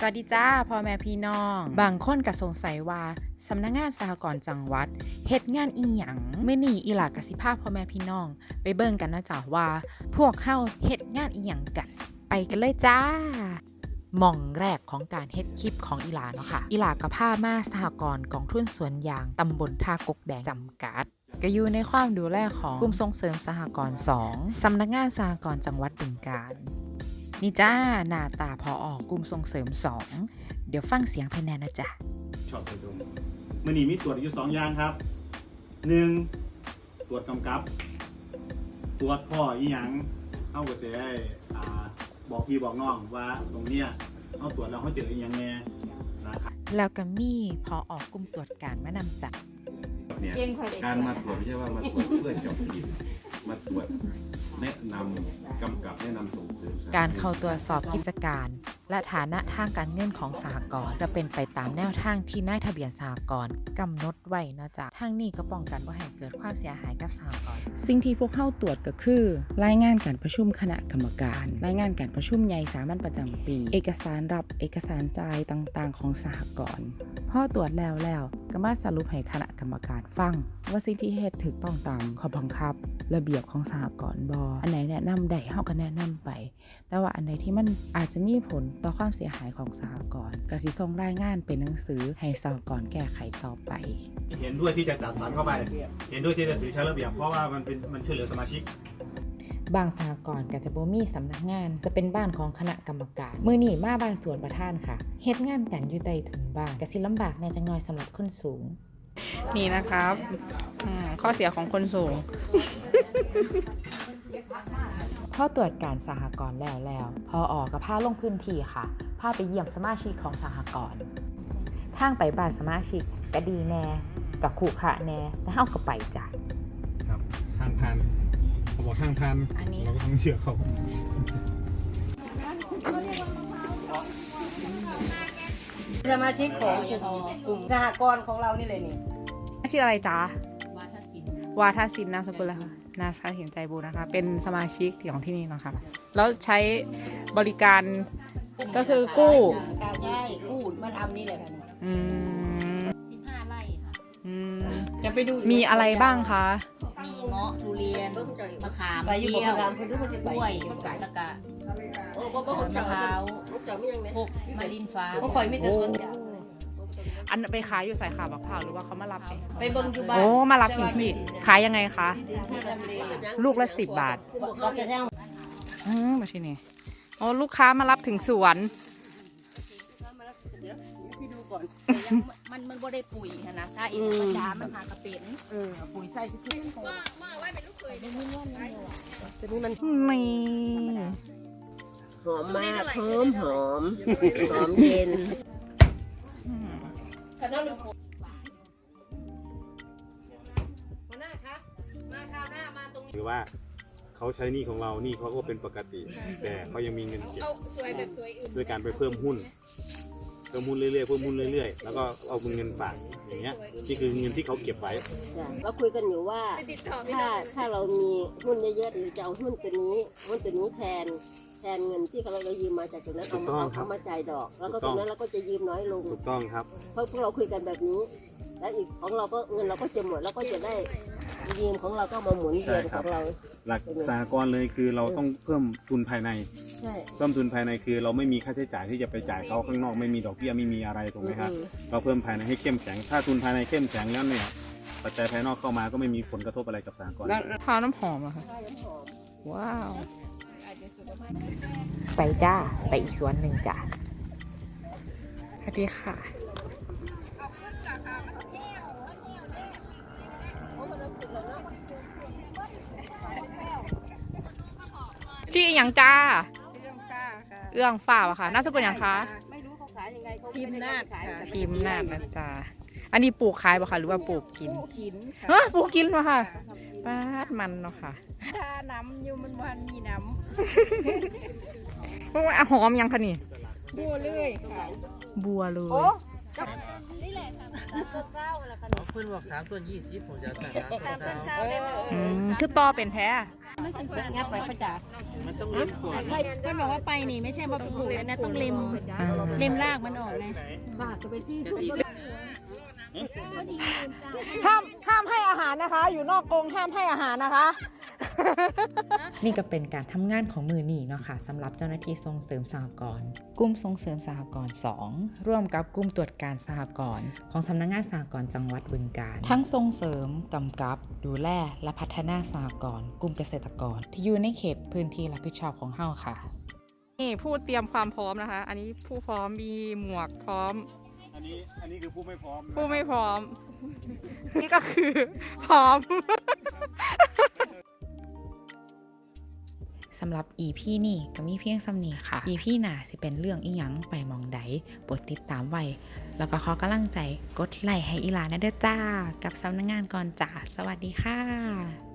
สวัสดีจ้าพ่อแม่พี่น้อง บางคนก็สงสัยว่าสำนักงานสหกรณ์จังหวัดเฮ็ดงานอีหยังเมื่อนี้อีหลากกสิภาพพ่อแม่พี่น้อง ไปเบิ่งกันนะจ้าว่า พวกเข้าเฮ็ดงานอีหยังกัน ไปกันเลยจ้าหม่องแรกของการเฮ็ดคลิปของอีหลาเนาะค่ะ อีหลากับผ้ามาสหกรณ์กองทุนสวนยางตำบลท่ากกแดงจำกัดก็อยู่ในความดูแลของกลุ่มส่งเสริมสหกรณ์ 2 สำนักงานสหกรณ์จังหวัดบึงกาฬ นี่จ้า หน้าตาพอออกกลุ่มส่งเสริม2เดี๋ยวฟังเสียงภายในนะจ๊ะชอบไปดมมื่อนี้มีตรวจอยู่สองอย่างครับหนึ่งตรวจกำกับ ตรวจพ่ออีหยังเอาก็เสียอ่าบอกพี่บอกน้องว่าตรงเนี้ยเอาตรวจแล้วเขาเจออีหยังแน่นะครับแล้วก็มีพอออกกลุ่มตรวจการมานำจัดเนี่ยการมาตรวจไม่ใช่ว่ามาตรวจเพื่อจับผิดมาตรวจแนะนำ กำกับแนะนำส่งเสริมสนับสนุนการเข้าตรวจสอบกิจการ และฐานะทางการเงินของสหกรณ์จะเป็นไปตามแนวทางที่นายทะเบียนสหกรณ์กำหนดไว้นะจ๊ะทางนี้ก็ป้องกันว่าให้เกิดความเสียหายกับสหกรณ์สิ่งที่พวกเข้าตรวจก็คือ รายงานการประชุมคณะกรรมการ รายงานการประชุมใหญ่สามัญประจำปี เอกสารรับเอกสารจ่ายต่างๆ ของสหกรณ์พอตรวจแล้วแล้วก็มาสรุปให้คณะกรรมการฟัง ว่าสิ่งที่เฮ็ดถูกต้องตามข้อบังคับ ระเบียบของสหกรณ์บออันไหนแนะนำได้เฮาก็แนะนำไป แต่ว่าอันใดที่มันอาจจะมีผลต่อความเสียหายของสหกรณ์กสิส่งรายงานเป็นหนังสือให้สหกรณ์แก้ไขต่อไป เห็นด้วยที่จะจัดสรรเข้าไป เห็นด้วยที่จะถือใช้ระเบียบเพราะว่ามันเป็นมันช่วยเหลือสมาชิกบางสหกรณ์ก็จะบ่มีสำนักงานจะเป็นบ้านของคณะกรรมการ มือนี่มาบ้านสวนประธานค่ะเฮ็ดงานกันอยู่ใต้ถุนบ้านก็สิลำบากแหน่จังน้อยสำหรับคนสูง นี่นะครับอืมข้อเสียของคนสูงพอตรวจการสหกรณ์แล้วแล้ว พอออกกับพาลงพื้นที่ค่ะพาไปเยี่ยมสมาชิกของสหกรณ์ทางไปบ้านสมาชิกก็ดีแน่กับขู่ขะแน่แต่เฮาก็ไปจ้ะครับทางพันเขาบอกทางพันอันนี้เราก็ต้องเชื่อเขาสมาชิกของกลุ่มกลุ่มสหกรณ์ของเรานี่เลยนี่ ชื่ออะไรจ๊ะวาทศิลป์วาทศิลป์นามสกุลอะไรคะนาคาเห็นใจบูนะคะ เป็นสมาชิกของที่นี่นะคะแล้วใช้บริการก็คือกู้การใช่กู้มันทำนี่แหละค่ะอืมสิบห้าไร่ค่ะอืมจะไปดูมีอะไรบ้างคะมีเงาะทุเรียนมะขามไปอยู่เปกับรี้พยวระรามคนที่มันจะกไปล้วยแล้วก็มะพร้าวพวกมะลินฟ้าก็คอยไม่แต่สวนยาง อันไปขายอยู่สายขาบักพร้าวหรือว่าเขามารับเองไปเบิ่งอยู่บ้าน โอ้มารับถึงที่ขายยังไงคะที่ทำเลลูกละสิบบาทเราจะแท่งอืมมาที่นี่โอ้ลูกค้ามารับถึงสวนเดี๋ยวพี่ดูก่อนมันมันบ่ได้ปุ๋ยค่ะนะถ้าอีกธรรมดามันหากระเป็นเออปุ๋ยใส่ที่สุดตัวนี้มันนี่หอมมากหอมหอมหอมเย็นอืม หัวหน้าคะมาคราวหน้ามาตรงนี้ หรือว่าเขาใช้หนี้ของเราหนี้เขาก็เป็นปกติ แต่เขายังมีเงินเก็บด้วยการไปเพิ่มหุ้น เพิ่มหุ้นเรื่อยๆ เพิ่มหุ้นเรื่อยๆ แล้วก็เอาเงินฝากอย่างเงี้ย นี่คือเงินที่เขาเก็บไว้เราคุยกันอยู่ว่าถ้าถ้าเรามีหุ้นเยอะๆหรือจะเอาหุ้นตัวนี้หุ้นตัวนี้แทน แทนเงินที่เราเรายืมมาจากตรงนั้นถูเอากต้มาองครับ เอามาจ่ายดอก แล้วก็ถูกต้องตรงนั้นเราก็จะยืมน้อยลง ถูกต้องครับ เพราะพวกเราคุยกันแบบนี้ แล้วอีกของเราก็เงินเราก็จะหมดแล้วก็จะได้ยืมของเราก็มาหมุนเวียนใช่คขรับองเรา หลักสหกรณ์เลยคือเราต้องเพิ่มทุนภายใน ใช่เพิ่มทุนภายในคือ เราไม่มีค่าใช้จ่ายที่จะไปจ่ายเขาข้างนอกไม่มีดอกเบี้ยไม่มีอะไรถูกไหมครับ อืมเราเพิ่มภายในให้เข้มแข็ง ถ้าทุนภายในเข้มแข็งแล้วเนี่ย ปัจจัยภายนอกเข้ามาก็ไม่มีผลกระทบอะไรกับสหกรณ์ แล้วข้าวน้ำหอมเหรอคะว้าว ไปจ้า ไปอีกสวนหนึ่งจ้ะสวัสดีค่ะ ชื่ออหย่างจ้าเอื้องฝ้าอะค่ะน่าสกุลอย่างคะไม่รู้เขาขายยังไงเขาพิมพ์นาดค่ะพิมพ์นาดนะจ๊ะอันนี้ปลูกขายป่ะคะหรือว่าปลูกกิน กินเฮ้ยปลูกกินป่ะค่ะ ป้าดมันเนาะค่ะถ้าน้ำอยู่มันวันมีน้โอ้ยอะหอมยังคะนี่ำบัวเรื่อยค่ะบัวเลยเพื่อนบอกสามต้นยี่สิบผมจะเอาแต่สามต้นสามอืมคือต่อเป็นแท้มันสันสันงับไปประจามันต้องเล่นก่อนเพื่อนบอกว่าไปนี่ไม่ใช่ว่าไปปลูกเลยนะต้องเล็มอ่าเล็มรากมันออกไงบาทจะไปที่สุด ห้ามห้ามให้อาหารนะคะ อยู่นอกกรงห้ามให้อาหารนะคะ นี่ก็เป็นการทำงานของมือนี่เนาะค่ะสำหรับเจ้าหน้าที่ส่งเสริมสหกรณ์กลุ่มส่งเสริมสหกรณ์2ร่วมกับกลุ่มตรวจการสหกรณ์ของสำนักงานสหกรณ์จังหวัดบึงกาฬทั้งส่งเสริมกำกับ ดูแลและพัฒนาสหกรณ์กลุ่มเกษตรกร ที่อยู่ในเขตพื้นที่รับผิดชอบของเฮาค่ะนี่ผู้เตรียมความพร้อมนะคะ อันนี้ผู้พร้อมมีหมวกพร้อม อันนี้อันนี้คือผู้ไม่พร้อมนะผู้ไม่พร้อม นี่ก็คือ พร้อม สำหรับ EP นี่ก็มีเพียงสำนีค่ะ EP หน้าสิเป็นเรื่องอีหยังไปมองใดโปรดติดตามไว้ แล้วก็ขอกำลังใจกดไลค์ให้อีหลานะเด้อจ้า กับสำนักงงานก่อนจ้า สวัสดีค่ะ